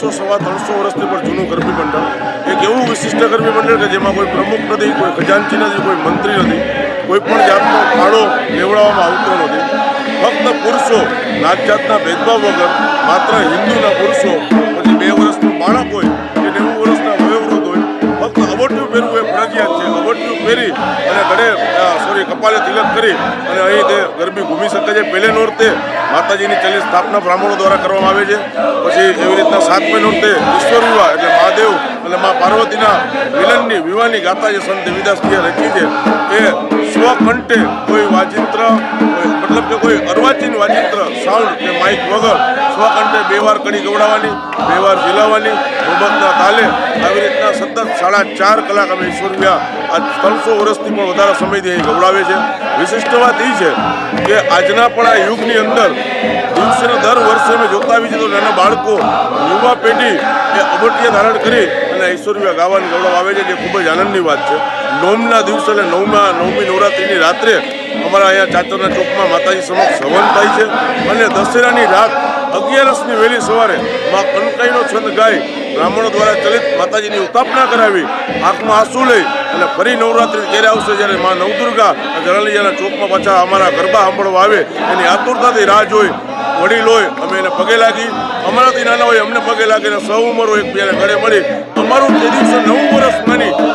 ત્રણસો વર્ષથી પણ જૂનું ગરબી મંડળ. એક એવું વિશિષ્ટ ગરબી મંડળ કે જેમાં કોઈ પ્રમુખ નથી, કોઈ ખજાનચી નથી, કોઈ મંત્રી નથી, કોઈ પણ જાતનો ફાળો લેવડાવવામાં આવતો નથી. ફક્ત પુરુષો નાત જાતના ભેદભાવ વગર માત્ર હિન્દુના પુરુષો, પછી બે વર્ષનું બાળક હોય, કે નેવું વર્ષના વયોવૃદ્ધ હોય, ફક્ત અબોટિયું પહેરવું એ ફરજિયાત છે. અબોટિયું પહેરી અને ગળે સોરી, કપાલે તિલક કરી અને અહીં તે ગરબી ઘૂમી શકે છે. પહેલે નોરતે માતાજીની ચલી સ્થાપના બ્રાહ્મણો દ્વારા કરવામાં આવે છે. પછી એવી રીતના સાતમી નોરતે ઈશ્વર વિવાહ એટલે મહાદેવ અને મા પાર્વતીના મિલનની વિવાહની ગાથા જે સંત દેવીદાસજીએ રચી છે, એ સ્વકંઠે કોઈ વાજિંત્ર, કોઈ મતલબ કે કોઈ અર્વાચીન વાજિંત્ર સાઉન્ડ કે માઇક વગર સ્વકંઠે બે વાર કડી ગવડાવવાની બે વાર ઝીલાવવાની મોહબ્બતના તાલે આવી રીતના સતત સાડા ચાર કલાક અમે ઈશ્વર વિવાહ આ ત્રણસો વર્ષથી પણ વધારે સમયથી અહીં ગવડાવે છે. વિશિષ્ટ વાત એ છે કે આજના પણ આ યુગની અંદર દિવસે દર વર્ષે અમે જોતા આવી છે તો નાના બાળકો, યુવા પેઢી એ અબટિયા ધારણ કરી અને ઐશ્વર્ય ગાવાની ગૌરવ આવે છે, જે ખૂબ જ આનંદની વાત છે. નોમના દિવસે અને નવમા, નવમી નવરાત્રિની રાત્રે અમારા અહીંયા ચાચરના ચોકમાં માતાજી સમક્ષ હવન થાય છે અને દશેરાની રાત અગિયારસની વહેલી સવારે માં કનકાઈનો છંદ ગાઈ બ્રાહ્મણો દ્વારા ચલિત માતાજીની ઉતાપના કરાવી, આંખમાં આંસુ લઈ અને ફરી નવરાત્રિ ક્યારે આવશે જ્યારે મા નવદુર્ગા જળાલીયાના ચોકમાં પાછા અમારા ગરબા સાંભળવા આવે. એની આતુરતાથી રાહ જોઈ, વડીલ હોય, અમે એને પગે લાગી. અમારાથી નાના હોય અમને પગે લાગીને સૌ ઉંમર હોય એકબીજાને ગળે મળી અમારું તે દિવસે નવું વર્ષ માની